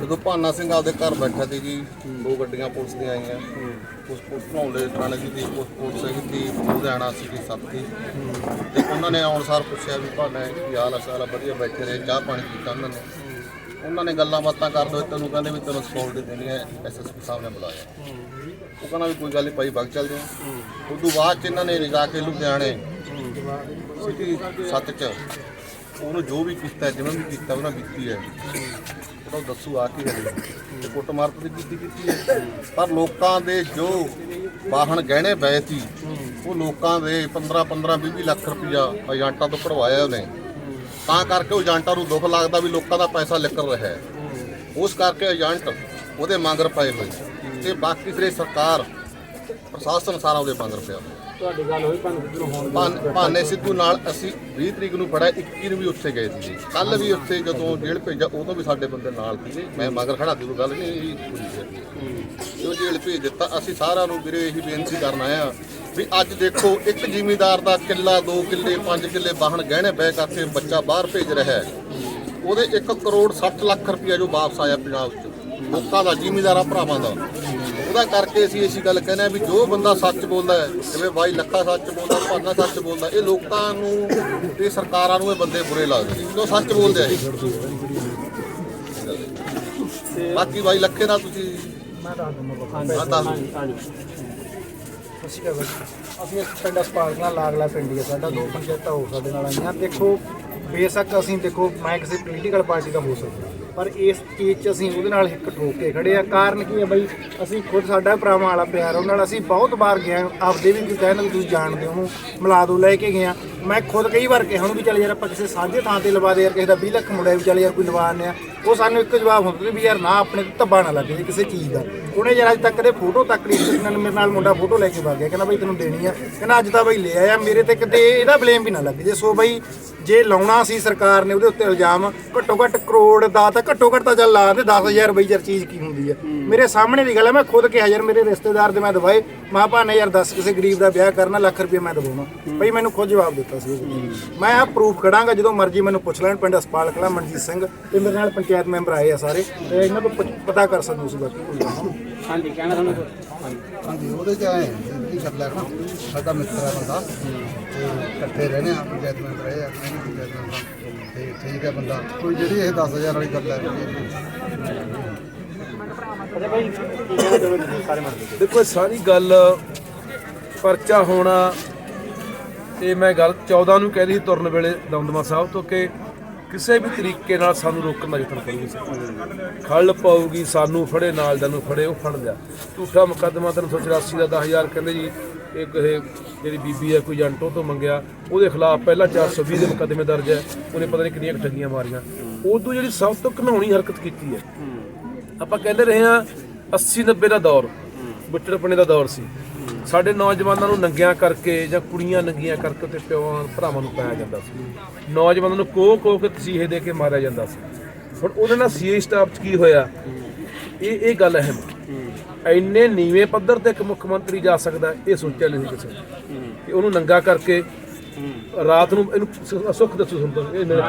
ਜਦੋਂ ਭਾਨਾ ਸਿੰਘ ਆਪਦੇ ਘਰ ਬੈਠਾ ਸੀ ਜੀ, ਦੋ ਗੱਡੀਆਂ ਪੁਲਿਸ ਦੀਆਂ ਆਈਆਂ। ਉਸ ਪੁਲਿਸ ਧਨੌਲੇ ਥਾਣੇ ਦੀ ਸੀ ਉਸ ਪੁਲਿਸ ਹੈਗੀ ਸੀ, ਲੁਧਿਆਣਾ ਸੀ ਦੀ ਸੱਤੀ ਤੇ ਉਹਨਾਂ ਨੇ ਆਉਣ ਸਾਰ ਪੁੱਛਿਆ ਵੀ ਭਾਨਾ ਕੀ ਹਾਲ ਆ ਸਾਲਾ ਵਧੀਆ ਬੈਠੇ ਰਹੇ, ਚਾਹ ਪਾਣੀ ਪੀਤਾ ਉਹਨਾਂ ਨੇ। ਉਹਨਾਂ ਨੇ ਗੱਲਾਂ ਬਾਤਾਂ ਕਰਦੇ ਹੋਏ ਤੈਨੂੰ ਕਹਿੰਦੇ ਵੀ ਤੈਨੂੰ ਸਕਿਉਰਟੀ ਦੇਣੀ ਹੈ ਐਸਐਸਪੀ ਸਾਹਿਬ ਨੇ ਬੁਲਾਇਆ। ਉਹ ਕਹਿੰਦਾ ਵੀ ਕੋਈ ਗੱਲ ਨਹੀਂ ਭਾਈ, ਵਗ ਚੱਲਦੇ ਹਾਂ। ਉਦੋਂ ਬਾਅਦ ਚ ਇਹਨਾਂ ਨੇ ਲਿਜਾ ਕੇ ਲੁਧਿਆਣੇ, ਸਿਟੀ ਸੱਤ ਚ ਉਹਨੂੰ ਜੋ ਵੀ ਕੀਤਾ, ਜਿਵੇਂ ਵੀ ਕੀਤਾ ਉਹਨਾਂ ਕੀਤੀ ਹੈ। ਉਹ ਦੱਸੂ ਆ ਕੀ ਗੱਲ ਹੈ। ਤੇ ਕੁੱਟਮਾਰ ਤਾਂ ਕੀਤੀ ਕੀਤੀ ਹੈ। ਪਰ ਲੋਕਾਂ ਦੇ ਜੋ ਵਾਹਨ ਗਹਿਣੇ ਪਏ ਸੀ, ਉਹ ਲੋਕਾਂ ਦੇ 15 15 20 ਲੱਖ ਰੁਪਇਆ ਏਜੰਟਾਂ ਤੋਂ ਕਢਵਾਇਆ ਉਹਨੇ। ਤਾਂ ਕਰਕੇ ਉਹ ਏਜੰਟਾਂ ਨੂੰ ਦੁੱਖ ਲੱਗਦਾ ਵੀ ਲੋਕਾਂ ਦਾ ਪੈਸਾ ਨਿਕਲ ਰਿਹਾ ਹੈ। ਉਸ ਕਰਕੇ ਏਜੰਟ ਉਹਦੇ ਮੰਗਰ ਪਏ ਹੋਏ ਤੇ ਬਾਕੀ ਸਿਰੇ ਸਰਕਾਰ, ਪ੍ਰਸ਼ਾਸਨ ਸਾਰਾ ਉਹਦੇ ਮੰਗਰ ਪਿਆ ਤੁਹਾਡੀ ਗੱਲ ਹੋਈ ਭਾਨੂੰ ਹੋਣ ਸਿੱਧੂ ਨਾਲ ਅਸੀਂ 20 ਤਰੀਕ ਨੂੰ ਫੜਿਆ 21 ਨੂੰ ਵੀ ਉੱਥੇ ਗਏ ਸੀ ਕੱਲ ਵੀ ਉੱਥੇ ਜਦੋਂ ਜੇਲ੍ਹ ਭੇਜਿਆ ਉਦੋਂ ਵੀ ਸਾਡੇ ਬੰਦੇ ਨਾਲ ਸੀ ਮੈਂ ਮਗਰ ਖੜਾ ਸੀ ਗੱਲ ਨਹੀਂ ਇਹ ਜੋ ਜੇਲ੍ਹ ਭੇਜ ਦਿੱਤਾ ਅਸੀਂ ਸਾਰਿਆਂ ਨੂੰ ਵੀਰੇ ਇਹੀ ਬੇਨਤੀ ਕਰਨ ਆਇਆ ਵੀ ਅੱਜ ਦੇਖੋ ਇੱਕ ਜ਼ਿਮੀਂਦਾਰ ਦਾ ਕਿੱਲਾ 2 ਕਿੱਲੇ 5 ਕਿੱਲੇ ਵਾਹਨ ਗਹਿਣੇ ਬੈ ਕਰਕੇ ਬੱਚਾ ਬਾਹਰ ਭੇਜ ਰਿਹਾ ਹੈ। ਉਹਦੇ 1 ਕਰੋੜ 60 ਲੱਖ ਰੁਪਇਆ ਜੋ ਵਾਪਸ ਆਇਆ ਪੰਜਾਬ 'ਚ। ਲੋਕਾਂ ਦਾ ਜ਼ਿਮੀਂਦਾਰਾਂ ਭਰਾਵਾਂ ਦਾ। ਉਹਦਾ ਕਰਕੇ ਅਸੀਂ ਇਸੀ ਗੱਲ ਕਹਿੰਦੇ ਆ ਵੀ ਜੋ ਬੰਦਾ ਸੱਚ ਬੋਲਦਾ ਹੈ ਜਿਵੇਂ ਬਾਈ ਲੱਖਾ ਸੱਚ ਬੋਲਦਾ ਭਾਨਾ ਸੱਚ ਬੋਲਦਾ ਇਹ ਲੋਕਾਂ ਨੂੰ ਤੇ ਸਰਕਾਰਾਂ ਨੂੰ ਇਹ ਬੰਦੇ ਬੁਰੇ ਲੱਗਦੇ ਨੇ ਜੋ ਸੱਚ ਬੋਲਦੇ ਆ। ਇਹ ਬਾਕੀ ਬਾਈ ਲੱਖੇ ਨਾਲ ਤੁਸੀਂ ਮੈਂ ਦੱਸ ਦਿੰਦਾ ਹਾਂ, ਦੱਸ ਦਿਓ। ਹਾਂਜੀ ਅਸੀਂ ਕਹਾਂ ਅਸੀਂ ਇੱਕ ਪਿੰਡ ਹਸਪਤਾਲ ਨਾਲ ਲਾਗਲਾ ਪਿੰਡ ਹੀ ਹੈ ਸਾਡਾ ਦੋ ਪੰਚਾਇਤਾਂ ਹੋ ਸਾਡੇ ਨਾਲ ਆਈਆਂ। ਦੇਖੋ ਬੇਸ਼ੱਕ ਅਸੀਂ ਦੇਖੋ ਮੈਂ ਕਿਸੇ ਪੋਲੀਟੀਕਲ ਪਾਰਟੀ ਦਾ ਹੋ ਸਕਦਾ। ਪਰ ਇਸ ਚੀਜ਼ 'ਚ ਅਸੀਂ ਉਹਦੇ ਨਾਲ ਇੱਕ ਠੋਕ ਕੇ ਖੜੇ ਆ ਕਾਰਨ ਕੀ ਹੈ ਬਈ? ਅਸੀਂ ਖੁਦ ਸਾਡਾ ਭਰਾਵਾਂ ਵਾਲਾ ਪਿਆਰ ਉਹਨਾਂ ਨਾਲ ਅਸੀਂ ਬਹੁਤ ਵਾਰ ਗਏ ਹਾਂ, ਆਪਦੇ ਵੀ ਕੋਈ ਕਹਿੰਦੇ ਤੁਸੀਂ ਜਾਣਦੇ ਹੋ। ਉਹਨੂੰ ਲੈ ਕੇ ਗਏ ਗਿਆ ਮੈਂ ਖੁਦ ਕਈ ਵਾਰ ਕਿਹਾ ਉਹਨੂੰ ਵੀ ਚੱਲ ਯਾਰ ਆਪਾਂ ਕਿਸੇ ਸਾਂਝੇ ਥਾਂ ਤੇ ਲਵਾ ਦੇ ਯਾਰ ਕਿਸੇ ਦਾ 20 ਲੱਖ ਮੁੰਡਾ ਵੀ ਚੱਲ ਯਾਰ ਕੋਈ ਲਵਾ ਆਉਂਦੇ ਆ। ਉਹ ਸਾਨੂੰ ਇੱਕ ਜਵਾਬ ਹੁੰਦਾ ਵੀ ਯਾਰ ਨਾ ਆਪਣੇ ਤੇ ਧੱਬਾ ਨਾ ਲੱਗੇ ਕਿਸੇ ਚੀਜ਼ ਦਾ। ਉਹਨੇ ਯਾਰ ਅੱਜ ਤੱਕ ਕਦੇ ਫੋਟੋ ਤੱਕ ਨਹੀਂ ਨਾਲ ਮੇਰੇ ਨਾਲ ਮੁੰਡਾ ਫੋਟੋ ਲੈ ਕੇ ਵਗ ਗਿਆ ਕਹਿੰਦਾ ਬਈ ਤੈਨੂੰ ਦੇਣੀ ਆ। ਕਹਿੰਦਾ ਅੱਜ ਤਾਂ ਬਈ ਲੈ ਆਇਆ ਮੇਰੇ ਤੇ ਕਿਤੇ ਇਹਦਾ ਬਲੇਮ ਵੀ ਨਾ ਲੱਗੇ। ਜੇ ਸੋ ਬਈ ਜੇ ਲਾਉਣਾ ਸੀ ਸਰਕਾਰ ਨੇ ਉਹਦੇ ਉੱਤੇ ਇਲਜ਼ਾਮ ਘੱਟੋ ਘੱਟ ਕਰੋੜ ਦਾ ਤਾਂ ਘੱਟੋ ਘੱਟ ਤਾਂ ਚੱਲ ਲਾ ਦੇ 10000 ਬਈ ਯਾਰ ਚੀਜ਼ ਕੀ ਹੁੰਦੀ ਆ। ਮੇਰੇ ਸਾਹਮਣੇ ਦੀ ਗੱਲ ਹੈ ਮੈਂ ਖੁਦ ਕਿਹਾ ਯਾਰ ਮੇਰੇ ਰਿਸ਼ਤੇਦਾਰ ਦੇ ਮੈਂ ਦਵਾਏ ਮਾਂ ਭਾ ਨੇ ਯਾਰ ਦੱਸ ਕਿਸੇ ਗਰੀਬ ਦਾ ਵਿਆਹ ਕਰਨਾ ਲੱਖ ਰੁਪਏ ਮੈਂ ਦਵਾਉਣਾ। ਬਈ ਮੈਨੂੰ ਖੁਦ ਜਵਾਬ ਦਿੱਤਾ। ਸੀ। ਉਹਨੇ। ਮੈਂ ਆ ਪ੍ਰੂਫ ਖੜਾਂਗਾ ਜਦੋਂ ਮਰਜ਼ੀ ਮੈਨੂੰ ਪੁੱਛ ਲੈਣ ਪਿੰਡ ਹਸਪਾਲ ਕਲਾ ਮਨਜੀਤ ਸਿੰਘ ਤੇ ਮੇਰੇ ਨਾਲ ਪੰਚਾਇਤ ਮੈਂਬਰ ਆਏ ਆ ਸਾਰੇ ਤੇ ਇਹਨਾਂ ਤੋਂ ਪੁੱਛ- ਪਤਾ ਕਰ ਸਕਦੇ ਤੁਸੀਂ ਬਾਕੀ। ਕੋਈ ਗੱਲ ਨਹੀਂ ਹਾਂਜੀ ਕਹਿਣਾ ਤੁਹਾਨੂੰ ਹਾਂਜੀ ਉਹਦੇ ਚ ਆਏ ਕੀ ਕਰ ਲੈਣਾ ਸਾਡਾ ਮਿੱਤਰ ਹੈ ਬੰਦਾ ਤੇ ਇਕੱਠੇ ਰਹਿੰਦੇ ਆ ਪੰਚਾਇਤ ਮੈਂਬਰ ਰਹੇ ਆ ਮੈਂ ਵੀ ਪੰਚਾਇਤ ਮੈਂਬਰ ਤੇ ਠੀਕ ਹੈ ਬੰਦਾ। ਕੋਈ ਜਿਹੜੀ ਇਹ 10000 ਵਾਲੀ ਗੱਲ ਹੈ ਅੱਛਾ ਭਾਈ ਕੀ ਕਹਿਣਾ ਚਾਹੁੰਦੇ ਤੁਸੀਂ? ਸਾਰੇ ਮਰਦੇ ਦੇਖੋ ਇਹ ਸਾਰੀ ਗੱਲ ਪਰਚਾ ਹੋਣਾ ਤੇ ਮੈਂ ਗੱਲ 14 ਨੂੰ ਕਹਿ ਰਹੀ ਸੀ ਤੁਰਨ ਵੇਲੇ ਦਮਦਮਾ ਸਾਹਿਬ ਤੋਂ ਕਿ ਕਿਸੇ ਵੀ ਤਰੀਕੇ ਨਾਲ ਸਾਨੂੰ ਰੋਕਣ ਦਾ ਯਤਨ ਕਰੂਗੀ ਖੱਲ ਪਾਊਗੀ ਸਾਨੂੰ ਫੜੇ ਨਾਲ ਦਾ ਨੂੰ ਫੜੇ ਉਹ ਫੜ ਲਿਆ। ਝੂਠਾ ਮੁਕੱਦਮਾ 384 ਦਾ 10000 ਕਹਿੰਦੇ ਜੀ ਇੱਕ ਇਹ ਜਿਹੜੀ ਬੀਬੀ ਹੈ ਕੋਈ ਏਜੰਟੋ ਤੋਂ ਮੰਗਿਆ। ਉਹਦੇ ਖਿਲਾਫ ਪਹਿਲਾਂ 420 ਦੇ ਮੁਕੱਦਮੇ ਦਰਜ ਹੈ। ਉਹਨੇ ਪਤਾ ਨਹੀਂ ਕਿੰਨੀਆਂ ਠੱਗੀਆਂ ਮਾਰੀਆਂ। ਉਦੋਂ ਜਿਹੜੀ ਸਭ ਤੋਂ ਘਿਨਾਉਣੀ ਹਰਕਤ ਕੀਤੀ ਹੈ। ਆਪਾਂ ਕਹਿੰਦੇ ਰਹੇ ਹਾਂ 80 90 ਦਾ ਦੌਰ ਬੁੱਟੜਪਣੇ ਦਾ ਦੌਰ ਸੀ। ਸਾਡੇ ਨੌਜਵਾਨਾਂ ਨੂੰ ਨੰਗਿਆਂ ਕਰਕੇ ਜਾਂ ਕੁੜੀਆਂ ਨੰਗੀਆਂ ਕਰਕੇ ਤੇ ਪਿਓਾਂ, ਭਰਾਵਾਂ ਨੂੰ ਪਾਇਆ ਜਾਂਦਾ ਸੀ। ਨੌਜਵਾਨਾਂ ਨੂੰ ਕੋਹ ਕੋਹ ਕੇ ਤਸੀਹੇ ਦੇ ਕੇ ਮਾਰਿਆ ਜਾਂਦਾ ਸੀ। ਹੁਣ ਉਹਦੇ ਨਾਲ ਸੀਏ ਸਟਾਫ 'ਚ ਕੀ ਹੋਇਆ? ਇਹ ਇਹ ਗੱਲ ਅਹਿਮ ਇੰਨੇ ਨੀਵੇਂ ਪੱਧਰ ਤੇ ਇੱਕ ਮੁੱਖ ਮੰਤਰੀ ਜਾ ਸਕਦਾ, ਇਹ ਸੋਚਿਆ ਨਹੀਂ ਸੀ ਕਿਸੇ ਨੇ। ਕਿ ਉਹਨੂੰ ਨੰਗਾ ਕਰਕੇ ਰਾਤ ਨੂੰ ਇਹਨੂੰ ਸੁੱਖ ਦੱਸੋ ਸੁਣ ਇਹ ਮਿਲ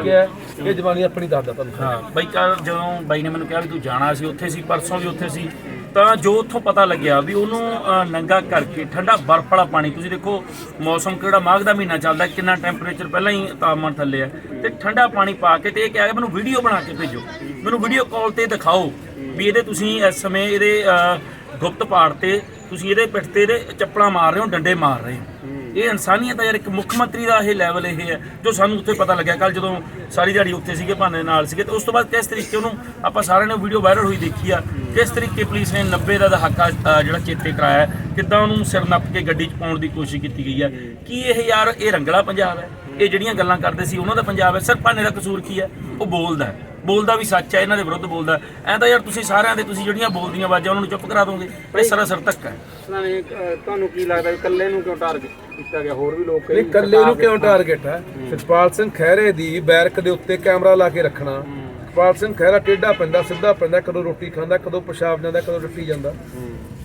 ਇਹ ਜਵਾਨੀ ਆਪਣੀ ਦਾਦਾ ਤੁਹਾਨੂੰ। ਹਾਂ, ਬਾਈ ਕੱਲ ਜਦੋਂ ਬਾਈ ਨੇ ਮੈਨੂੰ ਕਿਹਾ ਵੀ ਤੂੰ ਜਾਣਾ ਸੀ, ਉੱਥੇ ਸੀ, ਪਰਸੋਂ ਵੀ ਉੱਥੇ ਸੀ। ਤਾਂ ਜੋ ਉੱਥੋਂ ਪਤਾ ਲੱਗਿਆ ਵੀ ਉਹਨੂੰ ਅ, ਨੰਗਾ ਕਰਕੇ ਠੰਡਾ ਬਰਫ਼ ਵਾਲਾ ਪਾਣੀ ਤੁਸੀਂ ਦੇਖੋ ਮੌਸਮ ਕਿਹੜਾ ਮਾਘ ਦਾ ਮਹੀਨਾ ਚੱਲਦਾ ਕਿੰਨਾ ਟੈਂਪਰੇਚਰ ਪਹਿਲਾਂ ਹੀ ਤਾਪਮਾਨ ਥੱਲੇ ਆ। ਤੇ ਠੰਡਾ ਪਾਣੀ ਪਾ ਕੇ ਤੇ ਇਹ ਕਿਹਾ ਕਿ ਮੈਨੂੰ ਵੀਡੀਓ ਬਣਾ ਕੇ ਭੇਜੋ। ਮੈਨੂੰ ਵੀਡੀਓ ਕਾਲ ਤੇ ਦਿਖਾਓ ਵੀ ਇਹਦੇ ਤੁਸੀਂ ਇਸ ਸਮੇਂ ਇਹਦੇ ਅ, ਗੁਪਤ ਪਾੜ ਤੇ ਤੁਸੀਂ ਇਹਦੇ ਪਿੱਠ ਤੇ ਇਹਦੇ ਚੱਪਲਾਂ ਮਾਰ ਰਹੇ ਹੋ ਡੰਡੇ ਮਾਰ ਰਹੇ ਹੋ। ਇਹ ਇਨਸਾਨੀਅਤ ਹੈ ਯਾਰ ਇੱਕ ਮੁੱਖ ਮੰਤਰੀ ਦਾ ਇਹ ਲੈਵਲ ਇਹ ਹੈ, ਜੋ ਸਾਨੂੰ ਉੱਥੇ ਪਤਾ ਲੱਗਿਆ। ਕੱਲ ਜਦੋਂ ਸਾਰੀ ਦਿਹਾੜੀ ਉੱਥੇ ਸੀਗੇ, ਭਾਨੇ ਨਾਲ ਸੀਗੇ, ਤੇ ਉਸ ਤੋਂ ਬਾਅਦ ਕਿਸ ਤਰੀਕੇ ਉਹਨੂੰ ਆਪਾਂ ਸਾਰਿਆਂ ਨੇ ਵੀਡੀਓ ਵਾਇਰਲ ਹੋਈ ਦੇਖੀ ਆ। ਕਿਸ ਤਰੀਕੇ ਪੁਲਿਸ ਨੇ 90 ਦਾ ਦਹਾਕਾ ਜਿਹੜਾ ਚੇਤੇ ਕਰਾਇਆ ਕਿੱਦਾਂ ਉਹਨੂੰ ਸਿਰ ਨੱਪ ਕੇ ਗੱਡੀ 'ਚ ਪਾਉਣ ਦੀ ਕੋਸ਼ਿਸ਼ ਕੀਤੀ ਗਈ ਹੈ ਕੀ ਇਹ ਯਾਰ, ਇਹ ਰੰਗਲਾ ਪੰਜਾਬ ਹੈ? ਇਹ ਜਿਹੜੀਆਂ ਗੱਲਾਂ ਕਰਦੇ ਸੀ, ਉਹਨਾਂ ਦਾ ਪੰਜਾਬ ਹੈ। ਸਰ, ਭਾਨੇ ਦਾ ਕਸੂਰ ਕੀ ਹੈ? ਉਹ ਬੋਲਦਾ ਹੈ। ਬੋਲਦਾ ਵੀ ਸੱਚ ਹੈ ਇਹਨਾਂ ਦੇ ਵਿਰੁੱਧ ਬੋਲਦਾ ਐ ਤਾਂ ਯਾਰ ਤੁਸੀਂ ਸਾਰਿਆਂ ਦੇ ਤੁਸੀਂ ਜਿਹੜੀਆਂ ਬੋਲਦੀਆਂ ਆਵਾਜ਼ਾਂ ਉਹਨਾਂ ਨੂੰ ਚੁੱਪ ਕਰਾ ਦੋਗੇ। ਇਹ ਸਰਾਸਰ ਧੱਕਾ ਹੈ। ਉਹਨਾਂ ਨੇ ਅਹ, ਤੁਹਾਨੂੰ ਕੀ ਲੱਗਦਾ ਵੀ ਇਕੱਲੇ ਨੂੰ ਕਿਉਂ ਟਾਰਗੇਟ ਕੀਤਾ ਗਿਆ? ਹੋਰ ਵੀ ਲੋਕ ਕਈ ਨਹੀਂ ਕੱਲੇ ਨੂੰ ਕਿਉਂ ਟਾਰਗੇਟ ਹੈ? ਸਤਪਾਲ ਸਿੰਘ ਖਹਿਰੇ ਦੀ ਬੈਰਕ ਦੇ ਉੱਤੇ ਕੈਮਰਾ ਲਾ ਕੇ ਰੱਖਣਾ। ਸਤਪਾਲ ਸਿੰਘ ਖਹਿਰਾ ਟੇਢਾ ਪੈਂਦਾ ਸਿੱਧਾ ਪੈਂਦਾ ਕਦੋਂ ਰੋਟੀ ਖਾਂਦਾ ਕਦੋਂ ਪਿਸ਼ਾਬ ਜਾਂਦਾ ਕਦੋਂ ਟੱਟੀ ਜਾਂਦਾ।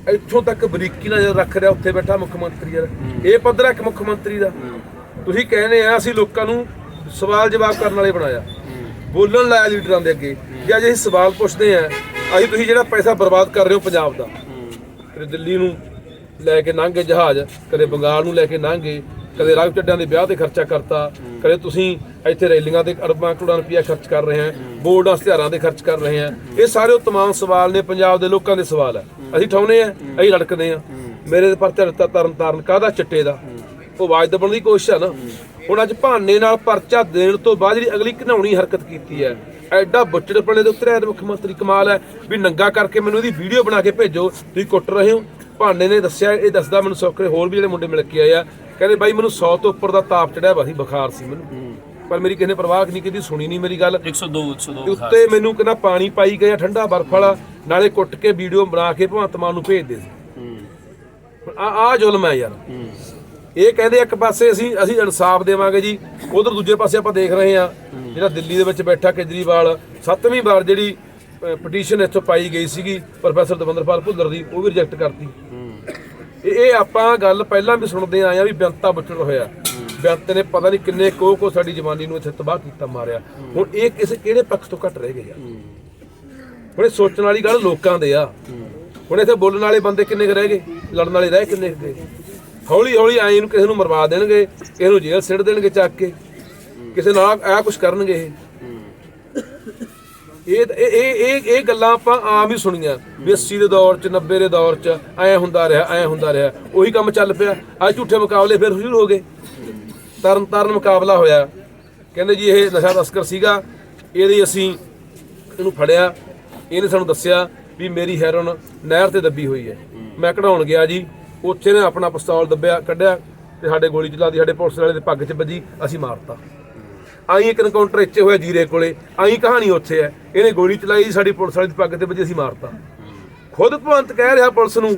ਇੱਥੋਂ ਤੱਕ ਬਰੀਕੀ ਨਾਲ ਜਦੋਂ ਰੱਖ ਰਿਹਾ ਉੱਥੇ ਬੈਠਾ ਮੁੱਖ ਮੰਤਰੀ ਯਾਰ। ਇਹ ਪੱਧਰ ਹੈ ਇੱਕ ਮੁੱਖ ਮੰਤਰੀ ਦਾ। ਤੁਸੀਂ ਕਹਿੰਦੇ ਆ ਅਸੀਂ ਲੋਕਾਂ ਨੂੰ ਸਵਾਲ ਜਵਾਬ ਕਰਨ ਵਾਲੇ ਬਣਾਇਆ। ਬੋਲਣ ਲਾਇਆ ਲੀਡਰਾਂ ਦੇ ਅੱਗੇ ਜੇ ਅੱਜ ਅਸੀਂ ਸਵਾਲ ਪੁੱਛਦੇ ਆ ਅਸੀਂ ਤੁਸੀਂ ਜਿਹੜਾ ਪੈਸਾ ਬਰਬਾਦ ਕਰ ਰਹੇ ਹੋ ਪੰਜਾਬ ਦਾ, ਕਦੇ ਦਿੱਲੀ ਨੂੰ ਲੈ ਕੇ ਲੰਘੇ ਜਹਾਜ਼, ਕਦੇ ਬੰਗਾਲ ਨੂੰ ਲੈ ਕੇ ਲੰਘੇ ਕਦੇ ਰਾਘਵ ਚੱਡਿਆਂ ਦੇ ਵਿਆਹ ਤੇ ਖਰਚਾ ਕਰਤਾ, ਕਦੇ ਤੁਸੀਂ ਇੱਥੇ ਰੈਲੀਆਂ ਤੇ ਅਰਬਾਂ ਕਰੋੜਾਂ ਰੁਪਇਆ ਖਰਚ ਕਰ ਰਹੇ ਆ ਬੋਰਡਾਂ ਹਥਿਆਰਾਂ 'ਤੇ ਖਰਚ ਕਰ ਰਹੇ ਆ ਇਹ ਸਾਰੇ ਉਹ ਤਮਾਮ ਸਵਾਲ ਨੇ, ਪੰਜਾਬ ਦੇ ਲੋਕਾਂ ਦੇ ਸਵਾਲ ਆ। ਅਸੀਂ ਠਾਉਨੇ ਆ, ਅਸੀਂ ਲੜਕਦੇ ਆ ਮੇਰੇ ਤੇ ਪਰਚਾ ਦਿੱਤਾ ਤਰਨ ਤਾਰਨ, ਕਾਹਦਾ ਚਿੱਟੇ ਦਾ? ਉਹ ਆਵਾਜ਼ ਦਬਣ ਦੀ ਕੋਸ਼ਿਸ਼ ਆ ਨਾ। ਹੁਣ ਅੱਜ ਭਾਨੇ ਨਾਲ ਪਰਚਾ ਦੇਣ ਤੋਂ ਬਾਅਦ ਜਿਹੜੀ ਅਗਲੀ ਘਿਨਾਉਣੀ ਹਰਕਤ ਕੀਤੀ ਹੈ ਐਡਾ ਬੁੱਚੜਪਣੇ ਦੇ ਉੱਤਰ ਤੇ ਮੁੱਖ ਮੰਤਰੀ ਕਮਾਲ ਹੈ ਵੀ ਨੰਗਾ ਕਰਕੇ ਮੈਨੂੰ ਇਹਦੀ ਵੀਡੀਓ ਬਣਾ ਕੇ ਭੇਜੋ ਤੁਸੀਂ ਕੁੱਟ ਰਹੇ ਹੋ। ਭਾਨੇ ਨੇ ਦੱਸਿਆ ਇਹ ਦੱਸਦਾ ਮੈਨੂੰ ਸੌਕਰੇ ਹੋਰ ਵੀ ਜਿਹੜੇ ਮੁੰਡੇ ਮਿਲ ਕੇ ਆਏ ਆ ਕਹਿੰਦੇ ਬਾਈ ਮੈਨੂੰ 100 ਤੋਂ ਉੱਪਰ ਦਾ ਤਾਪ ਚੜਿਆ ਵਾ ਸੀ ਬੁਖਾਰ ਸੀ ਮੈਨੂੰ। ਪਰ ਮੇਰੀ ਕਿਸੇ ਨੇ ਪਰਵਾਹ ਨਹੀਂ ਕੀਤੀ ਸੁਣੀ ਨਹੀਂ ਮੇਰੀ ਗੱਲ। 102 102 ਤੇ ਉੱਤੇ ਮੈਨੂੰ ਕਹਿੰਦਾ ਪਾਣੀ ਪਾਈ ਗਿਆ ਠੰਡਾ ਬਰਫ ਵਾਲਾ ਨਾਲੇ ਕੁੱਟ ਕੇ ਵੀਡੀਓ ਬਣਾ ਕੇ ਭਗਵੰਤ ਮਾਨ ਨੂੰ ਭੇਜਦੇ ਸੀ। ਆ ਆ ਜ਼ੁਲਮ ਹੈ ਯਾਰ। ਇਹ ਕਹਿੰਦੇ ਇੱਕ ਪਾਸੇ ਅਸੀਂ ਅਸੀਂ ਇਨਸਾਫ ਦੇਵਾਂਗੇ ਜੀ ਉਧਰ ਦੂਜੇ ਪਾਸੇ ਆਪਾਂ ਦੇਖ ਰਹੇ ਆ ਜਿਹੜਾ ਦਿੱਲੀ ਦੇ ਵਿੱਚ ਬੈਠਾ ਕੇਜਰੀਵਾਲ ਸੱਤਵੀਂ ਵਾਰ ਜਿਹੜੀ ਪਟੀਸ਼ਨ ਇੱਥੋਂ ਪਾਈ ਗਈ ਸੀਗੀ ਪ੍ਰੋਫੈਸਰ ਦਵਿੰਦਰਪਾਲ ਭੁੱਲਰ ਦੀ ਉਹ ਵੀ ਰਿਜੈਕਟ ਕਰਤੀ। ਇਹ ਆਪਾਂ ਗੱਲ ਪਹਿਲਾਂ ਵੀ ਸੁਣਦੇ ਆਏ ਆ ਵੀ ਬੇਅੰਤਾ ਬਚੜ ਹੋਇਆ। ਬੇਅੰਤ ਨੇ ਪਤਾ ਨਹੀਂ ਕਿੰਨੇ ਕੋ ਕੋ ਸਾਡੀ ਜਵਾਨੀ ਨੂੰ ਇੱਥੇ ਤਬਾਹ ਕੀਤਾ ਮਾਰਿਆ। ਹੁਣ ਇਹ ਕਿਸੇ ਕਿਹੜੇ ਪੱਖ ਤੋਂ ਘਟ ਰਹਿ ਗਏ ਯਾਰ ਹੁਣ ਇਹ ਸੋਚਣ ਵਾਲੀ ਗੱਲ ਲੋਕਾਂ ਦੇ ਆ। ਹੁਣ ਇੱਥੇ ਬੋਲਣ ਵਾਲੇ ਬੰਦੇ ਕਿੰਨੇ ਰਹਿ ਗਏ? ਲੜਨ ਵਾਲੇ ਰਹਿ ਕਿੰਨੇ ਗਏ? ਹੌਲੀ ਹੌਲੀ ਆਏ ਨੂੰ ਕਿਸੇ ਨੂੰ ਮਰਵਾ ਦੇਣਗੇ ਕਿਸੇ ਨੂੰ ਜੇਲ੍ਹ ਸਿੱਟ ਦੇਣਗੇ ਚੱਕ ਕੇ। ਕਿਸੇ ਨਾਲ ਆ ਕੁਝ ਕਰਨਗੇ ਇਹ। ਇਹ ਇਹ ਇਹ ਇਹ ਇਹ ਗੱਲਾਂ ਆਪਾਂ ਆਮ ਹੀ ਸੁਣੀਆਂ। ਵੀ 80 ਦੇ ਦੌਰ ਚ 90 ਦੇ ਦੌਰ ਚ ਐ ਹੁੰਦਾ ਰਿਹਾ ਐ ਹੁੰਦਾ ਰਿਹਾ। ਉਹੀ ਕੰਮ ਚੱਲ ਪਿਆ। ਅੱਜ ਝੂਠੇ ਮੁਕਾਬਲੇ ਫਿਰ ਸ਼ੁਰੂ ਹੋ ਗਏ। ਤਰਨ ਤਾਰਨ ਮੁਕਾਬਲਾ ਹੋਇਆ। ਕਹਿੰਦੇ ਜੀ ਇਹ ਨਸ਼ਾ ਤਸਕਰ ਸੀਗਾ। ਇਹਦੀ ਅਸੀਂ ਇਹਨੂੰ ਫੜਿਆ। ਇਹਨੇ ਸਾਨੂੰ ਦੱਸਿਆ ਵੀ ਮੇਰੀ ਹੈਰੋਨ ਨਹਿਰ ਤੇ ਦੱਬੀ ਹੋਈ ਹੈ। ਮੈਂ ਕਢਾਉਣ ਗਿਆ ਜੀ। ਉੱਥੇ ਨੇ ਆਪਣਾ ਪਿਸਤੌਲ ਦੱਬਿਆ, ਕੱਢਿਆ ਤੇ ਸਾਡੇ ਗੋਲੀ ਚਲਾਦੀ ਸਾਡੇ ਪੁਲਿਸ ਵਾਲੇ ਦੇ ਪੱਗ 'ਚ ਵੱਜੀ, ਅਸੀਂ ਮਾਰਤਾ। ਆਈ ਇੱਕ ਐਨਕਾਊਂਟਰ ਇੱਥੇ ਹੋਇਆ ਜੀਰੇ ਕੋਲੇ ਆਈ ਕਹਾਣੀ ਉੱਥੇ ਹੈ। ਇਹਨੇ ਗੋਲੀ ਚਲਾਈ, ਸਾਡੀ ਪੁਲਿਸ ਵਾਲੇ ਦੀ ਪੱਗ ਤੇ ਵੱਜੀ, ਅਸੀਂ ਮਾਰਤਾ। ਖੁਦ ਭਵੰਤ ਕਹਿ ਰਿਹਾ ਪੁਲਿਸ ਨੂੰ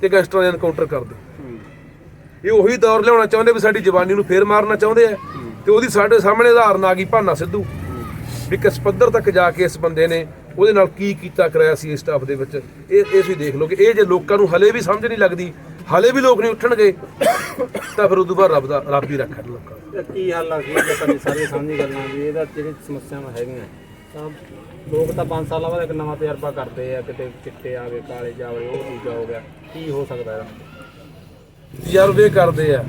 ਕਿ ਗੈਂਗਸਟਰਾਂ ਨੇ ਐਨਕਾਊਂਟਰ ਕਰ ਦੇ ਇਹ ਉਹੀ ਦੌਰ ਲਿਆਉਣਾ ਚਾਹੁੰਦੇ ਵੀ ਸਾਡੀ ਜਵਾਨੀ ਨੂੰ ਫੇਰ ਮਾਰਨਾ ਚਾਹੁੰਦੇ ਆ ਤੇ ਉਹਦੀ ਸਾਡੇ ਸਾਹਮਣੇ ਉਦਾਹਰਨ ਆ ਗਈ ਭਾਨਾ ਸਿੱਧੂ। ਵੀ ਕਿਸ ਪੱਧਰ ਤੱਕ ਜਾ ਕੇ ਇਸ ਬੰਦੇ ਨੇ ਉਹਦੇ ਨਾਲ ਕੀ ਕੀਤਾ ਕਰਾਇਆ ਸੀ ਇਸ ਸਟਾਫ ਦੇ ਵਿੱਚ? ਇਹ ਇਹ ਤੁਸੀਂ ਦੇਖ ਲਓ ਕਿ ਇਹ ਜੇ ਲੋਕਾਂ ਨੂੰ ਹਲੇ ਵੀ ਸਮਝ ਨਹੀਂ ਲੱਗਦੀ ਹਲੇ ਵੀ ਲੋਕ ਨਹੀਂ ਉੱਠਣਗੇ ਤਾਂ ਫਿਰ ਉਦੋਂ ਬਾਅਦ ਰੱਬ ਦਾ ਰੱਬ ਹੀ ਰੱਖਣ ਲੋਕਾਂ। ਇਹ ਕੀ ਹੱਲ ਆ? ਕੀ ਸਾਡੀ ਸਾਰੀ ਸਾਂਝੀ ਗੱਲਾਂ ਵੀ ਇਹਦਾ ਜਿਹੜੀ ਸਮੱਸਿਆਵਾਂ ਹੈਗੀਆਂ ਤਾਂ ਲੋਕ ਤਾਂ 5 ਸਾਲਾਂ ਬਾਅਦ ਇੱਕ ਨਵਾਂ ਤਜਰਬਾ ਕਰਦੇ ਆ ਕਿਤੇ ਚਿੱਟੇ ਆ ਗਏ ਕਾਲੇ ਜਾਵੇ ਉਹ ਦੂਜਾ ਹੋ ਗਿਆ। ਕੀ ਹੋ ਸਕਦਾ ਇਹਦਾ? ਤਜਰਬੇ ਕਰਦੇ ਆ।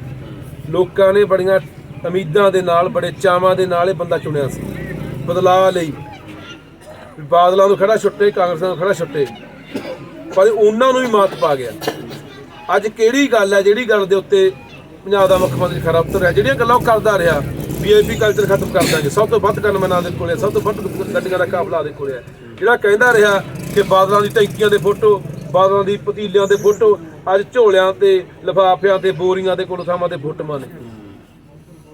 ਲੋਕਾਂ ਨੇ ਬੜੀਆਂ ਉਮੀਦਾਂ ਦੇ ਨਾਲ ਬੜੇ ਚਾਵਾਂ ਦੇ ਨਾਲ ਇਹ ਬੰਦਾ ਚੁਣਿਆ ਸੀ। ਬਦਲਾਅ ਲਈ। ਵੀ ਬਾਦਲਾਂ ਨੂੰ ਖੜਾ ਛੁੱਟੇ ਕਾਂਗਰਸ ਨੂੰ ਖੜਾ ਛੁੱਟੇ। ਪਰ ਉਹਨਾਂ ਨੂੰ ਵੀ ਮਾਤ ਪਾ ਗਿਆ। ਅੱਜ ਕਿਹੜੀ ਗੱਲ ਹੈ ਜਿਹੜੀ ਗੱਲ ਦੇ ਉੱਤੇ ਪੰਜਾਬ ਦਾ ਮੁੱਖ ਮੰਤਰੀ ਖਰਾ ਉਤਰਿਆ? ਜਿਹੜੀਆਂ ਗੱਲਾਂ ਉਹ ਕਰਦਾ ਰਿਹਾ ਵੀਆਈਪੀ ਕਲਚਰ ਖਤਮ ਕਰ ਦਾਂਗੇ ਸਭ ਤੋਂ ਵੱਧ ਗਨਮੈਨਾਂ ਦੇ ਕੋਲੇ, ਸਭ ਤੋਂ ਵੱਧ ਗੱਡੀਆਂ ਦਾ ਕਾਬਲਾ ਦੇ ਕੋਲੇ ਹੈ। ਜਿਹੜਾ ਕਹਿੰਦਾ ਰਿਹਾ ਕਿ ਬਾਦਲਾਂ ਦੀ ਟੈਂਕੀਆਂ ਦੇ ਫੋਟੋ, ਬਾਦਲਾਂ ਦੀ ਪਤੀਲਿਆਂ ਦੇ ਫੋਟੋ, ਅੱਜ ਝੋਲਿਆਂ ਤੇ, ਲਿਫਾਫਿਆਂ ਤੇ, ਬੋਰੀਆਂ ਦੇ ਕੋਲ ਥਾਵਾਂ ਤੇ ਫੋਟੋਆਂ ਨੇ।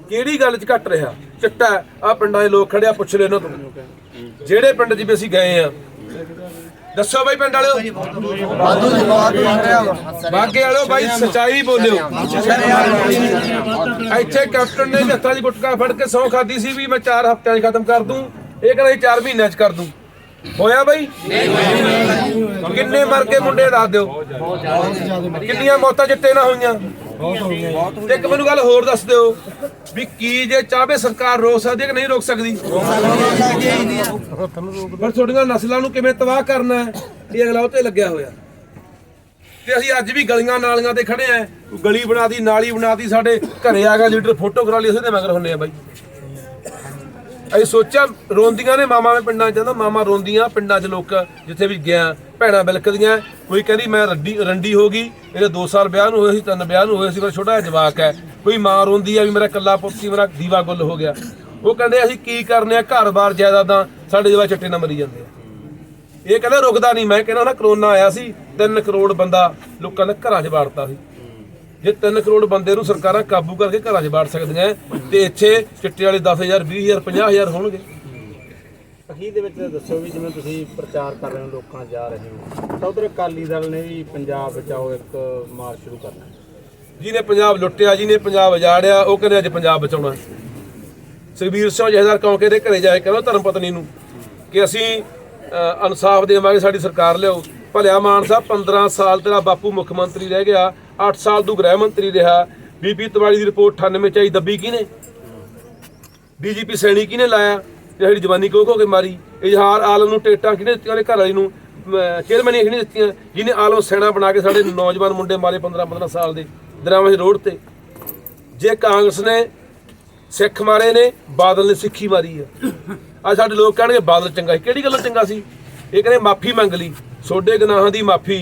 ਕਿਹੜੀ ਗੱਲ 'ਚ ਘਟ ਰਿਹਾ? ਚਿੱਟਾ ਆ ਪਿੰਡਾਂ ਦੇ ਲੋਕ ਖੜਿਆ ਪੁੱਛ ਲੈ ਇਹਨਾਂ ਤੋਂ। ਜਿਹੜੇ ਪਿੰਡ 'ਚ ਵੀ ਅਸੀਂ ਗਏ ਆ ਦੱਸੋ ਬਾਈ ਪਿੰਡ ਵਾਲਿਓ। ਬਾਗੇ ਵਾਲਿਓ ਬਾਈ ਸਚਾਈ ਬੋਲਿਓ। ਇੱਥੇ ਕੈਪਟਨ ਨੇ ਹੱਥਾਂ 'ਚ ਗੁਟਕਾ ਫੜ ਕੇ ਸੌ ਖਾਦੀ ਸੀ ਵੀ ਮੈਂ 4 ਹਫ਼ਤਿਆਂ 'ਚ ਖਤਮ ਕਰ ਦੂੰ। ਇਹ ਕਹਿੰਦਾ 4 ਮਹੀਨਿਆਂ 'ਚ ਕਰ ਦੂੰ। ਹੋਇਆ ਬਾਈ? ਕਿੰਨੇ ਮਰ ਕੇ ਮੁੰਡੇ ਦੱਸ ਦਿਓ। ਕਿੰਨੀਆਂ ਮੌਤਾਂ ਚਿੱਟੇ ਨਾ ਹੋਈਆਂ। ਤੇ ਇੱਕ ਮੈਨੂੰ ਗੱਲ ਹੋਰ ਦੱਸ ਦਿਓ ਵੀ ਕੀ ਜੇ ਚਾਹਵੇ ਸਰਕਾਰ ਰੋਕ ਸਕਦੀ ਹੈ ਕਿ ਨਹੀਂ ਰੋਕ ਸਕਦੀ? ਪਰ ਤੁਹਾਡੀਆਂ ਨਸਲਾਂ ਨੂੰ ਕਿਵੇਂ ਤਬਾਹ ਕਰਨਾ ਹੈ? ਇਹ ਅਗਲਾ ਉਹ ਤੇ ਲੱਗਿਆ ਹੋਇਆ। ਤੇ ਅਸੀਂ ਅੱਜ ਵੀ ਗਲੀਆਂ ਨਾਲੀਆਂ ਤੇ ਖੜੇ ਆ ਗਲੀ ਬਣਾਦੀ ਨਾਲੀ ਬਣਾਦੀ ਸਾਡੇ ਘਰੇ ਆ ਗਿਆ ਲੀਡਰ, ਫੋਟੋ ਕਰਾ ਲਈ, ਅਸੀਂ ਤੇ ਮਗਰ ਹੁੰਨੇ ਆ ਬਾਈ। ਅਸੀਂ ਸੋਚਿਆ ਰੋਂਦੀਆਂ ਨੇ ਮਾਮਾ ਮੈਂ ਪਿੰਡਾਂ ਚ ਜਾਂਦਾ, ਮਾਮਾ ਰੋਂਦੀਆਂ ਪਿੰਡਾਂ 'ਚ ਲੋਕ ਜਿੱਥੇ ਵੀ ਗਿਆ, ਭੈਣਾਂ ਬਿਲਕਦੀਆਂ। ਕੋਈ ਕਹਿੰਦੀ ਮੈਂ ਰੱਡੀ, ਰੰਡੀ ਹੋ ਗਈ ਇਹਦੇ 2 ਸਾਲ ਵਿਆਹ ਨੂੰ ਹੋਏ ਸੀ, ਤਿੰਨ ਵਿਆਹ ਨੂੰ ਹੋਏ ਸੀ, ਮੇਰਾ ਛੋਟਾ ਜਿਹਾ ਜਵਾਕ ਹੈ। ਕੋਈ ਮਾਂ ਰੋਂਦੀ ਆ ਵੀ ਮੇਰਾ ਕੱਲਾ ਸੀ ਮੇਰਾ ਦੀਵਾ ਗੁੱਲ ਹੋ ਗਿਆ। ਉਹ ਕਹਿੰਦੇ ਅਸੀਂ ਕੀ ਕਰਨੇ ਆ, ਘਰ-ਬਾਰ ਜਾਇਦਾਦਾਂ ਸਾਡੇ ਜਵਾ ਚਿੱਟੇ ਨਾਲ ਮਰੀ ਜਾਂਦੇ ਆ। ਇਹ ਕਹਿੰਦਾ ਰੁਕਦਾ ਨਹੀਂ, ਮੈਂ ਕਹਿੰਦਾ ਨਾ ਕਰੋਨਾ ਆਇਆ ਸੀ 3 ਕਰੋੜ ਬੰਦਾ ਲੋਕਾਂ ਦੇ ਘਰਾਂ 'ਚ ਵਾੜਤਾ ਸੀ। ਜੇ 3 ਕਰੋੜ ਬੰਦੇ ਨੂੰ ਸਰਕਾਰਾਂ ਕਾਬੂ ਕਰਕੇ ਘਰਾਂ 'ਚ ਵਾੜ ਸਕਦੀਆਂ ਤੇ ਇੱਥੇ ਚਿੱਟੇ ਵਾਲੇ 10000 20000 50000 ਹੋਣਗੇ। ਅਖੀਰ ਦੇ ਵਿੱਚ ਦੱਸੋ ਵੀ ਜਿਵੇਂ ਤੁਸੀਂ ਪ੍ਰਚਾਰ ਕਰ ਰਹੇ ਹੋ ਲੋਕਾਂ ਜਾ ਰਹੇ ਹੋ ਤਾਂ ਉਧਰ ਅਕਾਲੀ ਦਲ ਨੇ ਵੀ ਪੰਜਾਬ ਬਚਾਓ ਇੱਕ ਮਾਰਚ ਸ਼ੁਰੂ ਕਰਨਾ ਜਿਹਨੇ ਪੰਜਾਬ ਲੁੱਟਿਆ ਜਿਹਨੇ ਪੰਜਾਬ ਉਜਾੜਿਆ ਉਹ ਕਹਿੰਦੇ ਅੱਜ ਪੰਜਾਬ ਬਚਾਉਣਾ ਸੁਖਬੀਰ ਸਿੰਘ ਜਹਦਾਰ ਕੌਂਕੇ ਦੇ ਘਰੇ ਜਾਏ ਕਹਿੰਦਾ ਧਰਮ ਪਤਨੀ ਨੂੰ ਕਿ ਅਸੀਂ ਇਨਸਾਫ ਦੇਵਾਂਗੇ ਸਾਡੀ ਸਰਕਾਰ ਲਿਆਓ। ਭਲਿਆ ਮਾਨ ਸਾਹਿਬ 15 ਸਾਲ ਤੇਰਾ ਬਾਪੂ ਮੁੱਖ ਮੰਤਰੀ ਰਹਿ ਗਿਆ 8 ਸਾਲ ਤੋਂ ਗ੍ਰਹਿ ਮੰਤਰੀ ਰਿਹਾ। ਬੀਬੀ ਤਵਾਲੀ ਦੀ ਰਿਪੋਰਟ 98 ਚ ਦੱਬੀ ਕਿਹਨੇ? ਡੀਜੀਪੀ ਸੈਣੀ ਕਿਹਨੇ ਲਾਇਆ? ਇਹ ਜਵਾਨੀ ਕੋਕ ਹੋ ਕੇ ਮਾਰੀ। ਇਜ਼ਹਾਰ ਆਲਮ ਨੂੰ ਟੇਟਾਂ ਕਿਹਨੇ ਦਿੱਤੀਆਂ? ਉਹਦੇ ਘਰ ਵਾਲੀ ਨੂੰ ਚੇਅਰਮੈਨੀਆਂ ਕਿਹਨੇ ਦਿੱਤੀਆਂ? ਜਿਹਨੇ ਆਲਮ ਸੈਨਾ ਬਣਾ ਕੇ ਸਾਡੇ ਨੌਜਵਾਨ ਮੁੰਡੇ ਮਾਰੇ 15 15 ਸਾਲ ਦੇ ਦਰਾਵੇਂ ਰੋਡ ਤੇ। ਜੇ ਕਾਂਗਰਸ ਨੇ ਸਿੱਖ ਮਾਰੇ ਨੇ, ਬਾਦਲ ਨੇ ਸਿੱਖੀ ਮਾਰੀ ਆ। ਅੱਜ ਸਾਡੇ ਲੋਕ ਕਹਿਣਗੇ, ਬਾਦਲ ਚੰਗਾ ਸੀ। ਕਿਹੜੀ ਗੱਲੋਂ ਚੰਗਾ ਸੀ? ਇਹ ਕਹਿੰਦੇ, ਮਾਫੀ ਮੰਗ ਲਈ। ਤੁਹਾਡੇ ਗੁਨਾਹਾਂ ਦੀ ਮਾਫੀ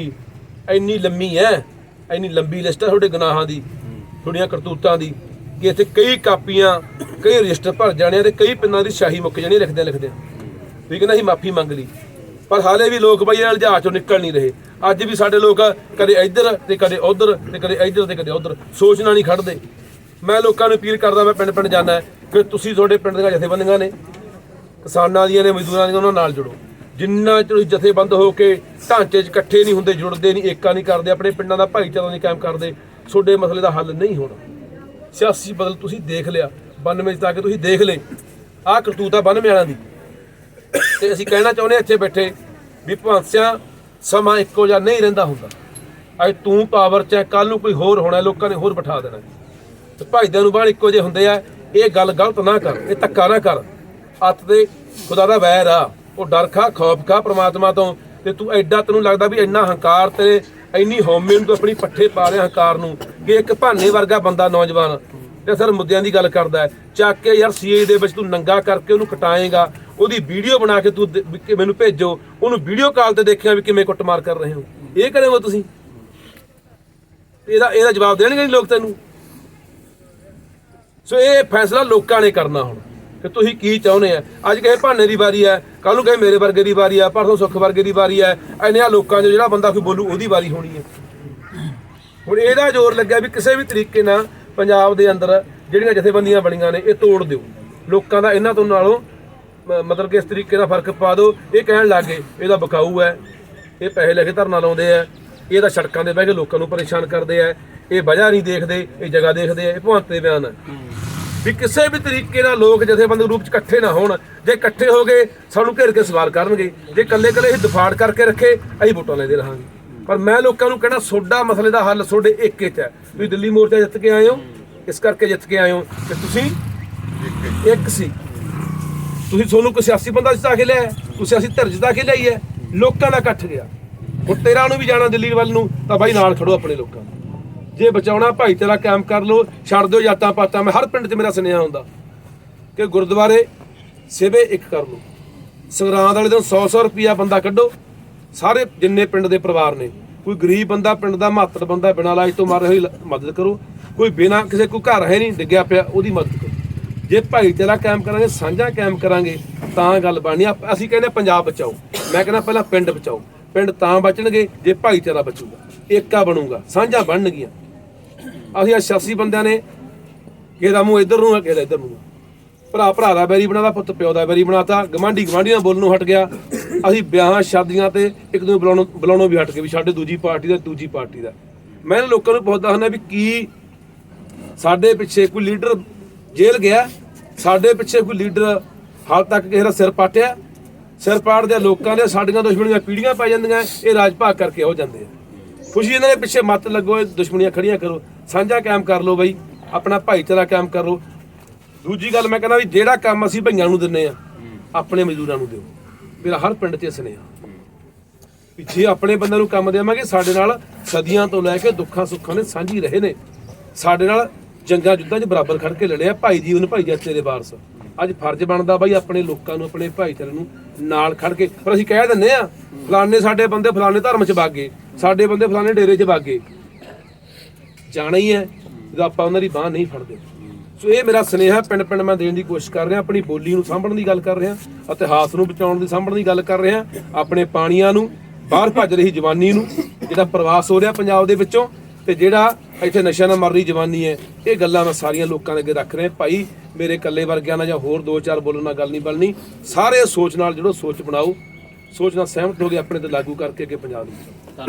ਇੰਨੀ ਲੰਮੀ ਹੈ। ਇੰਨੀ ਲੰਬੀ ਲਿਸਟ ਹੈ ਤੁਹਾਡੇ ਗੁਨਾਹਾਂ ਦੀ, ਤੁਹਾਡੀਆਂ ਕਰਤੂਤਾਂ ਦੀ, ਕਿ ਇੱਥੇ ਕਈ ਕਾਪੀਆਂ, ਕਈ ਰਜਿਸਟਰ ਭਰ ਜਾਣੇ ਆ ਤੇ ਕਈ ਪਿੰਨਾਂ ਦੀ ਸ਼ਾਹੀ ਮੁੱਕ ਜਾਣੀ ਲਿਖਦੇ ਲਿਖਦੇ ਵੀ ਕਹਿੰਦਾ ਅਸੀਂ ਮਾਫੀ ਮੰਗ ਲਈ। ਪਰ ਹਾਲੇ ਵੀ ਲੋਕ ਬਈ ਅਲਝਾ ਚੋਂ ਨਿਕਲ ਨਹੀਂ ਰਹੇ। ਅੱਜ ਵੀ ਸਾਡੇ ਲੋਕ ਕਦੇ ਇੱਧਰ ਤੇ ਕਦੇ ਉੱਧਰ ਤੇ ਕਦੇ ਇੱਧਰ ਤੇ ਕਦੇ ਉੱਧਰ। ਸੋਚਣਾ ਨਹੀਂ ਖੜਦੇ ਮੈਂ ਲੋਕਾਂ ਨੂੰ ਅਪੀਲ ਕਰਦਾ, ਮੈਂ ਪਿੰਡ ਪਿੰਡ ਜਾਂਦਾ, ਕਿ ਤੁਸੀਂ ਤੁਹਾਡੇ ਪਿੰਡ ਦੀਆਂ ਜਥੇਬੰਦੀਆਂ ਨੇ ਕਿਸਾਨਾਂ ਦੀਆਂ ਨੇ, ਮਜ਼ਦੂਰਾਂ ਦੀਆਂ ਉਹਨਾਂ ਨਾਲ ਜੁੜੋ। ਜਿੰਨਾ ਚਿਰ ਤੁਸੀਂ ਜਥੇਬੰਦ ਹੋ ਕੇ ਢਾਂਚੇ 'ਚ ਇਕੱਠੇ ਨਹੀਂ ਹੁੰਦੇ, ਜੁੜਦੇ ਨਹੀਂ, ਏਕਾ ਨਹੀਂ ਕਰਦੇ, ਆਪਣੇ ਪਿੰਡਾਂ ਦਾ ਭਾਈਚਾਰਾ ਨਹੀਂ ਕਾਇਮ ਕਰਦੇ, ਤੁਹਾਡੇ ਮਸਲੇ ਦਾ ਹੱਲ ਨਹੀਂ ਹੋਣਾ। ਸਿਆਸੀ ਬਦਲ ਤੁਸੀਂ ਦੇਖ ਲਿਆ 92 ਚ ਤਾਂ ਕਿ ਤੁਸੀਂ ਦੇਖ ਲਏ। ਆਹ ਕਰਤੂਤ ਆ 92 ਵਾਲਿਆਂ ਦੀ। ਤੇ ਅਸੀਂ ਕਹਿਣਾ ਚਾਹੁੰਦੇ ਹਾਂ ਇੱਥੇ ਬੈਠੇ ਵੀ ਭਾਂਸਿਆਂ ਸਮਾਂ ਇੱਕੋ ਜਿਹਾ ਨਹੀਂ ਰਹਿੰਦਾ ਹੁੰਦਾ। ਅੱਜ ਤੂੰ ਪਾਵਰ 'ਚ ਹੈ ਕੱਲ ਨੂੰ ਕੋਈ ਹੋਰ ਹੋਣਾ ਲੋਕਾਂ ਨੇ ਹੋਰ ਬਿਠਾ ਦੇਣਾ। ਤੇ ਭਾਈਦਿਆਂ ਨੂੰ ਬਾਹਰ ਇੱਕੋ ਜਿਹੇ ਹੁੰਦੇ ਆ, ਇਹ ਗੱਲ ਗਲਤ ਨਾ ਕਰ, ਇਹ ਧੱਕਾ ਨਾ ਕਰ। ਅੱਤ ਦੇ ਖੁਦਾ ਦਾ ਵੈਰ ਆ। ਉਹ ਡਰ ਖਾ, ਖੌਫ ਖਾ ਪ੍ਰਮਾਤਮਾ ਤੋਂ ਤੇ ਤੂੰ ਐਡਾ ਤੈਨੂੰ ਲੱਗਦਾ ਵੀ ਇੰਨਾ ਹੰਕਾਰ ਤੇ ਇੰਨੀ ਹਉਮੈ ਨੂੰ ਤੂੰ ਆਪਣੀ ਪੱਠੇ ਪਾ ਰਿਹਾ ਹੰਕਾਰ ਨੂੰ ਕਿ ਇੱਕ ਭਾਨੇ ਵਰਗਾ ਬੰਦਾ ਨੌਜਵਾਨ ਤੇ ਸਰ ਮੁੱਦਿਆਂ ਦੀ ਗੱਲ ਕਰਦਾ ਹੈ। ਚੱਕ ਕੇ ਯਾਰ ਸੀਏ ਦੇ ਵਿੱਚ ਤੂੰ ਨੰਗਾ ਕਰਕੇ ਉਹਨੂੰ ਕਟਾਏਗਾ ਉਹਦੀ ਵੀਡੀਓ ਬਣਾ ਕੇ ਤੂੰ ਮੈਨੂੰ ਭੇਜੋ, ਉਹਨੂੰ ਵੀਡੀਓ ਕਾਲ ਤੇ ਦੇਖਿਆ ਵੀ ਕਿਵੇਂ ਕੁੱਟਮਾਰ ਕਰ ਰਹੇ ਹੋ। ਇਹ ਕਰੇ ਤੁਸੀਂ? ਇਹਦਾ ਇਹਦਾ ਜਵਾਬ ਦੇਣਗੇ ਲੋਕ ਤੈਨੂੰ? ਸੋ ਇਹ ਫੈਸਲਾ ਲੋਕਾਂ ਨੇ ਕਰਨਾ ਹੁਣ। ਕਿ ਤੁਸੀਂ ਕੀ ਚਾਹੁੰਦੇ ਆ? ਅੱਜ ਕਹੇ ਭਾਨੇ ਦੀ ਵਾਰੀ ਹੈ ਕੱਲ ਨੂੰ ਕਹੇ ਮੇਰੇ ਵਰਗੇ ਦੀ ਵਾਰੀ ਹੈ ਪਰਸੋਂ ਸੁੱਖ ਵਰਗੇ ਦੀ ਵਾਰੀ ਹੈ ਇੰਨਿਆਂ ਲੋਕਾਂ 'ਚ ਜਿਹੜਾ ਬੰਦਾ ਕੋਈ ਬੋਲੂ, ਉਹਦੀ ਵਾਰੀ ਹੋਣੀ ਹੈ ਹੁਣ ਇਹਦਾ ਜ਼ੋਰ ਲੱਗਿਆ ਵੀ ਕਿਸੇ ਵੀ ਤਰੀਕੇ ਨਾਲ ਪੰਜਾਬ ਦੇ ਅੰਦਰ ਜਿਹੜੀਆਂ ਜਥੇਬੰਦੀਆਂ ਬਣੀਆਂ ਨੇ, ਇਹ ਤੋੜ ਦਿਓ। ਲੋਕਾਂ ਦਾ ਇਹਨਾਂ ਤੋਂ ਨਾਲੋਂ ਮਤਲਬ ਕਿ ਇਸ ਤਰੀਕੇ ਦਾ ਫ਼ਰਕ ਪਾ ਦਿਓ। ਇਹ ਕਹਿਣ ਲੱਗੇ, ਇਹਦਾ ਬਕਾਊ ਹੈ, ਇਹ ਪੈਸੇ ਲੈ ਕੇ ਧਰਨਾ ਲਾਉਂਦੇ ਆ, ਇਹ ਤਾਂ ਸੜਕਾਂ ਦੇ ਬਹਿ ਕੇ ਲੋਕਾਂ ਨੂੰ ਪਰੇਸ਼ਾਨ ਕਰਦੇ ਆ, ਇਹ ਵਜ੍ਹਾ ਨਹੀਂ ਦੇਖਦੇ, ਇਹ ਜਗ੍ਹਾ ਦੇਖਦੇ ਆ, ਇਹ ਭਵੰਤ ਦੇ ਬਿਆਨ ਹੈ ਵੀ ਕਿਸੇ ਵੀ ਤਰੀਕੇ ਨਾਲ ਲੋਕ ਜਥੇਬੰਦਕ ਰੂਪ ਚ ਇਕੱਠੇ ਨਾ ਹੋਣ, ਜੇ ਇਕੱਠੇ ਹੋ ਗਏ, ਸਾਨੂੰ ਘੇਰ ਕੇ ਸਵਾਲ ਕਰਨਗੇ। ਜੇ ਇਕੱਲੇ ਇਕੱਲੇ ਇਹ ਦਫਾੜ ਕਰਕੇ ਰੱਖੇ, ਅਸੀਂ ਵੋਟਾਂ ਲੈਂਦੇ ਰਹਾਂਗੇ। ਪਰ ਮੈਂ ਲੋਕਾਂ ਨੂੰ ਕਹਿਣਾ, ਸੋਡਾ ਮਸਲੇ ਦਾ ਹੱਲ ਤੁਹਾਡੇ ਇੱਕ ਚ ਹੈ। ਤੁਸੀਂ ਦਿੱਲੀ ਮੋਰਚਾ ਜਿੱਤ ਕੇ ਆਏ ਹੋ, ਇਸ ਕਰਕੇ ਜਿੱਤ ਕੇ ਆਏ ਹੋ। ਕਿ ਤੁਸੀਂ ਇੱਕ ਸੀ। ਤੁਸੀਂ ਤੁਹਾਨੂੰ ਕੋਈ ਸਿਆਸੀ ਬੰਦਾ ਜਿੱਤਾ ਕੇ ਲਿਆ ਕੋਈ ਸਿਆਸੀ ਧਿਰ ਜਿੱਤਾ ਕੇ ਲਿਆਈ ਹੈ। ਲੋਕਾਂ ਦਾ ਇਕੱਠ ਗਿਆ। ਹੁਣ ਤੇਰਾ ਨੂੰ ਵੀ ਜਾਣਾ ਦਿੱਲੀ ਵੱਲ ਨੂੰ, ਤਾਂ ਬਾਈ ਨਾਲ ਖੜੋ ਆਪਣੇ ਲੋਕਾਂ ਨੂੰ ਜੇ ਬਚਾਉਣਾ ਭਾਈਚਾਰਾ ਕਾਇਮ ਕਰ ਲੋ ਛੱਡ ਦਿਓ ਜਾਤਾਂ ਪਾਤਾਂ। ਮੈਂ ਹਰ ਪਿੰਡ 'ਚ ਮੇਰਾ ਸੁਨੇਹਾ ਹੁੰਦਾ ਕਿ ਗੁਰਦੁਆਰੇ ਸੇਵੇ ਇੱਕ ਕਰ ਲੋ ਸੰਗਰਾਂਦ ਵਾਲੇ ਦਿਨ 100-100 ਰੁਪਿਆ ਬੰਦਾ ਕੱਢੋ। ਸਾਰੇ ਜਿੰਨੇ ਪਿੰਡ ਦੇ ਪਰਿਵਾਰ ਨੇ, ਕੋਈ ਗਰੀਬ ਬੰਦਾ, ਪਿੰਡ ਦਾ ਮਾਤੜ ਬੰਦਾ, ਬਿਨਾਂ ਇਲਾਜ ਤੋਂ ਮਰ ਰਹੀ ਮਦਦ ਕਰੋ। ਕੋਈ ਬਿਨਾਂ ਕਿਸੇ, ਕੋਈ ਘਰ ਹੈ ਨਹੀਂ, ਡਿੱਗਿਆ ਪਿਆ, ਉਹਦੀ ਮਦਦ ਕਰੋ। ਜੇ ਭਾਈਚਾਰਾ ਕਾਇਮ ਕਰਾਂਗੇ, ਸਾਂਝਾ ਕਾਇਮ ਕਰਾਂਗੇ, ਤਾਂ ਗੱਲ ਬਣਨੀ ਆ। ਅਸੀਂ ਕਹਿੰਦੇ ਪੰਜਾਬ ਬਚਾਓ। ਮੈਂ ਕਹਿੰਦਾ ਪਹਿਲਾਂ ਪਿੰਡ ਬਚਾਓ। ਪਿੰਡ ਤਾਂ ਬਚਣਗੇ, ਜੇ ਭਾਈਚਾਰਾ ਬਚੂਗਾ। ਏਕਾ ਬਣੂਗਾ। ਸਾਂਝਾ ਬਣਨਗੀਆਂ। ਅਸੀਂ ਆ ਸਿਆਸੀ ਬੰਦਿਆਂ ਨੇ ਕਿਹਦਾ ਮੂੰਹ ਇੱਧਰ ਨੂੰ ਹੈ ਕਿਹਦਾ ਇੱਧਰ ਨੂੰ ਭਰਾ ਭਰਾ ਦਾ ਬੈਰੀ ਬਣਾਦਾ ਪੁੱਤ ਪਿਓ ਦਾ ਬੈਰੀ ਬਣਾਤਾ, ਗਵਾਂਢੀ ਗਵਾਂਢੀ ਨਾਲ ਬੋਲਣੋਂ ਹਟ ਗਿਆ। ਅਸੀਂ ਵਿਆਹਾਂ ਸ਼ਾਦੀਆਂ ਤੇ ਇੱਕ ਦੂਜੇ ਨੂੰ ਬੁਲਾਉਣੋਂ ਬੁਲਾਉਣੋਂ ਵੀ ਹਟ ਗਏ ਵੀ ਸਾਡੇ ਦੂਜੀ ਪਾਰਟੀ ਦਾ ਦੂਜੀ ਪਾਰਟੀ ਦਾ। ਮੈਂ ਇਹਨਾਂ ਲੋਕਾਂ ਨੂੰ ਪੁੱਛਦਾ ਹੁੰਦਾ ਵੀ ਕੀ ਸਾਡੇ ਪਿੱਛੇ ਕੋਈ ਲੀਡਰ ਜੇਲ੍ਹ ਗਿਆ? ਸਾਡੇ ਪਿੱਛੇ ਕੋਈ ਲੀਡਰ ਹਾਲ ਤੱਕ ਕਿਸੇ ਦਾ ਸਿਰ ਪਾਟਿਆ? ਸਿਰ ਪਾੜਦੇ ਲੋਕਾਂ ਦੇ, ਸਾਡੀਆਂ ਦੁਸ਼ਮਣੀਆਂ ਪੀੜੀਆਂ ਪੈ ਜਾਂਦੀਆਂ, ਇਹ ਰਾਜ ਭਾਗ ਕਰਕੇ ਹੋ ਜਾਂਦੇ ਆ। ਖੁਸ਼ੀ ਇਹਨਾਂ ਦੇ ਪਿੱਛੇ ਮੱਤ ਲੱਗੋ, ਇਹ ਦੁਸ਼ਮਣੀਆਂ ਖੜੀਆਂ ਕਰੋ। ਸਾਂਝਾ ਕਾਇਮ ਕਰ ਲਓ ਬਈ, ਆਪਣਾ ਭਾਈਚਾਰਾ ਕਾਇਮ ਕਰ ਲਓ। ਦੂਜੀ ਗੱਲ ਮੈਂ ਕਹਿੰਦਾ ਵੀ ਜਿਹੜਾ ਕੰਮ ਅਸੀਂ ਭਈਆਂ ਨੂੰ ਦਿੰਨੇ ਆ, ਆਪਣੇ ਮਜ਼ਦੂਰਾਂ ਨੂੰ ਦਿਓ। ਮੇਰਾ ਹਰ ਪਿੰਡ 'ਚ ਸੁਨੇਹਾ। ਵੀ ਜੇ ਆਪਣੇ ਬੰਦਿਆਂ ਨੂੰ ਕੰਮ ਦੇਵਾਂਗੇ, ਸਾਡੇ ਨਾਲ ਸਦੀਆਂ ਤੋਂ ਲੈ ਕੇ ਦੁੱਖਾਂ ਸੁੱਖਾਂ ਨੇ ਸਾਂਝੀ ਰਹੇ ਨੇ। ਸਾਡੇ ਨਾਲ ਜੰਗਾਂ ਜੁੱਧਾਂ 'ਚ ਬਰਾਬਰ ਖੜ ਕੇ ਲੜਿਆ, ਭਾਈ ਜੀਵਨ, ਭਾਈ ਜੱਤੇ ਦੇ ਵਾਰਸ। ਅੱਜ ਫਰਜ਼ ਬਣਦਾ ਬਾਈ ਆਪਣੇ ਲੋਕਾਂ ਨੂੰ, ਆਪਣੇ ਭਾਈਚਾਰੇ ਨੂੰ ਨਾਲ ਖੜ ਕੇ। ਪਰ ਅਸੀਂ ਕਹਿ ਦਿੰਨੇ ਆ, ਫਲਾਣੇ ਸਾਡੇ ਬੰਦੇ ਫਲਾਣੇ ਧਰਮ 'ਚ ਵਗ ਗਏ, ਸਾਡੇ ਬੰਦੇ ਫਲਾਣੇ ਡੇਰੇ 'ਚ ਵਗ ਗਏ। ਜਾਣਾ ਹੀ ਹੈ, ਜਦੋਂ ਆਪਾਂ ਉਹਨਾਂ ਦੀ ਬਾਹ ਨਹੀਂ ਫੜਦੇ। ਸੋ ਇਹ ਮੇਰਾ ਸੁਨੇਹਾ ਪਿੰਡ ਪਿੰਡ ਮੈਂ ਦੇਣ ਦੀ ਕੋਸ਼ਿਸ਼ ਕਰ ਰਿਹਾ, ਆਪਣੀ ਬੋਲੀ ਨੂੰ ਸਾਂਭਣ ਦੀ ਗੱਲ ਕਰ ਰਿਹਾ, ਇਤਿਹਾਸ ਨੂੰ ਬਚਾਉਣ ਦੀ, ਸਾਂਭਣ ਦੀ ਗੱਲ ਕਰ ਰਿਹਾ, ਆਪਣੇ ਪਾਣੀਆਂ ਨੂੰ, ਬਾਹਰ ਭੱਜ ਰਹੀ ਜਵਾਨੀ ਨੂੰ, ਜਿਹੜਾ ਪ੍ਰਵਾਸ ਹੋ ਰਿਹਾ ਪੰਜਾਬ ਦੇ ਵਿੱਚੋਂ, ਤੇ ਜਿਹੜਾ ਇੱਥੇ ਨਸ਼ਾ ਨਾਲ ਮਰ ਰਹੀ ਜਵਾਨੀ ਹੈ, ਇਹ ਗੱਲਾਂ ਮੈਂ ਸਾਰੀਆਂ ਲੋਕਾਂ ਦੇ ਅੱਗੇ ਰੱਖ ਰਿਹਾ, ਭਾਈ ਮੇਰੇ ਇਕੱਲੇ ਵਰਗਿਆਂ ਨਾਲ ਜਾਂ ਹੋਰ ਦੋ ਚਾਰ ਬੋਲਣ ਨਾਲ ਗੱਲ ਨਹੀਂ ਬਣਨੀ, ਸਾਰੇ ਸੋਚ ਨਾਲ ਜਿਹੜੋ ਸੋਚ ਬਣਾਓ, ਸੋਚ ਨਾਲ ਸਹਿਮਤ ਹੋ ਕੇ ਆਪਣੇ ਤੇ ਲਾਗੂ ਕਰਕੇ ਅੱਗੇ ਪੰਜਾਬ ਨੂੰ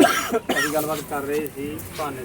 ਅਸੀਂ ਗੱਲਬਾਤ ਕਰ ਰਹੇ ਸੀ, ਭਾਨੇ